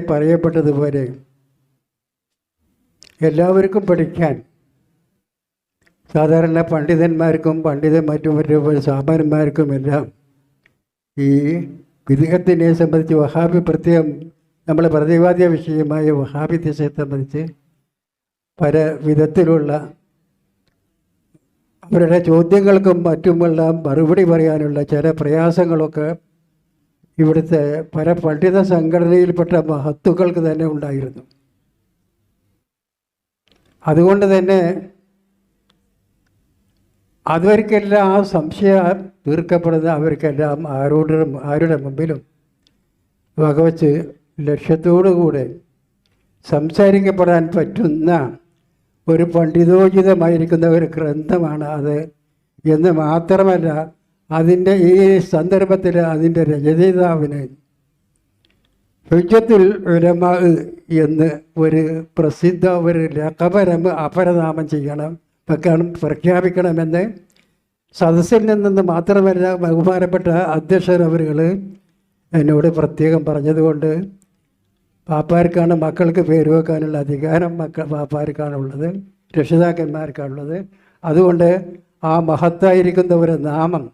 പറയപ്പെട്ടതുപോലെ എല്ലാവർക്കും പഠിക്കാൻ സാധാരണ പണ്ഡിതന്മാർക്കും പണ്ഡിത മറ്റു മറ്റു സാമാന്യന്മാർക്കും എല്ലാം ഈ വിദേഹത്തിനെ സംബന്ധിച്ച് വഹാബി പ്രത്യേകം നമ്മളെ പ്രതിവാദ്യ വിഷയമായ വഹാബിത്യത്തെ സംബന്ധിച്ച് പല വിധത്തിലുള്ള അവരുടെ ചോദ്യങ്ങൾക്കും മറ്റുമെല്ലാം മറുപടി പറയാനുള്ള ചില പ്രയാസങ്ങളൊക്കെ ഇവിടുത്തെ പല പണ്ഡിത സംഘടനയിൽപ്പെട്ട മഹത്തുക്കൾക്ക് തന്നെ ഉണ്ടായിരുന്നു. അതുകൊണ്ട് തന്നെ അവർക്കെല്ലാം ആ സംശയം തീർക്കപ്പെടുന്ന അവർക്കെല്ലാം ആരോടും ആരുടെ മുമ്പിലും വകവച്ച് ലക്ഷ്യത്തോടുകൂടെ സംസാരിക്കപ്പെടാൻ പറ്റുന്ന ഒരു പണ്ഡിതോചിതമായിരിക്കുന്ന ഒരു ഗ്രന്ഥമാണ് അത്. എന്ന് മാത്രമല്ല അതിന്റെ ഈ സന്ദർഭത്തിൽ അതിന്റെ രചയിതാവിന് ഹുജ്ജത്തുൽ ഉലമ എന്ന് ഒരു പ്രസിദ്ധ ഒരു ലക്കപരം അപരനാമം ചെയ്യണം വെക്കണം പ്രഖ്യാപിക്കണമെന്ന് സദസ്സിൽ നിന്ന് മാത്രമല്ല ബഹുമാനപ്പെട്ട അധ്യക്ഷർ അവരുകൾ എന്നോട് പ്രത്യേകം പറഞ്ഞതുകൊണ്ട് പാപ്പാർക്കാണ് മക്കൾക്ക് പേര് വെക്കാനുള്ള അധികാരം മക്കൾ പാപ്പാർക്കാണുള്ളത് രക്ഷിതാക്കന്മാർക്കാണുള്ളത് അതുകൊണ്ട് ആ മഹത്തായിരിക്കുന്ന ഒരു നാമം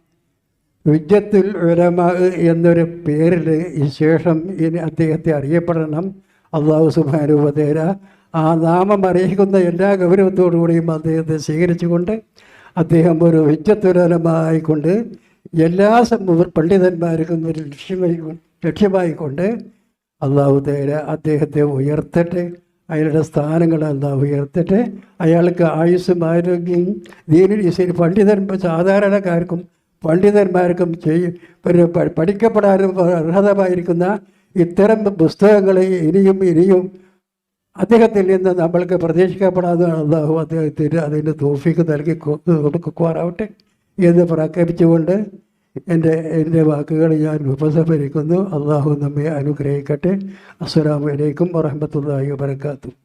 വിജ്ജത്തുൽ ഉലമ എന്നൊരു പേരിൽ ഈ ശേഷം ഇനി അദ്ദേഹത്തെ അറിയപ്പെടണം. അള്ളാഹു സുബാനുപതേര ആ നാമം അറിയിക്കുന്ന എല്ലാ ഗൗരവത്തോടുകൂടിയും അദ്ദേഹത്തെ സ്വീകരിച്ചുകൊണ്ട് അദ്ദേഹം ഒരു വിജ്ജത്തുലമായിക്കൊണ്ട് എല്ലാ പണ്ഡിതന്മാർക്കും ഒരു ലക്ഷ്യമായി ലക്ഷ്യമായിക്കൊണ്ട് അള്ളാഹു തേര അദ്ദേഹത്തെ ഉയർത്തട്ടെ. അയാളുടെ സ്ഥാനങ്ങൾ അള്ളാഹു ഉയർത്തട്ടെ. അയാൾക്ക് ആയുസ്സും ആരോഗ്യം ദീനിൽ പണ്ഡിതൻ സാധാരണക്കാർക്കും പണ്ഡിതന്മാർക്കും ചെയ്യ പഠിക്കപ്പെടാനും അർഹതമായിരിക്കുന്ന ഇത്തരം പുസ്തകങ്ങളെ ഇനിയും ഇനിയും അദ്ദേഹത്തിൽ നിന്ന് നമ്മൾക്ക് പ്രതീക്ഷിക്കപ്പെടാതെ അള്ളാഹു അദ്ദേഹത്തിന് അതിന് തോഫിക്ക് നൽകി കൊടുക്കുവാറാവട്ടെ എന്ന് പ്രഖ്യാപിച്ചുകൊണ്ട് എന്റെ എന്റെ വാക്കുകൾ ഞാൻ ഉപസംഹരിക്കുന്നു. അള്ളാഹു നമ്മെ അനുഗ്രഹിക്കട്ടെ. അസ്സലാമു അലൈക്കും വറഹ്മത്തുള്ളാഹി വബർക്കാത്തു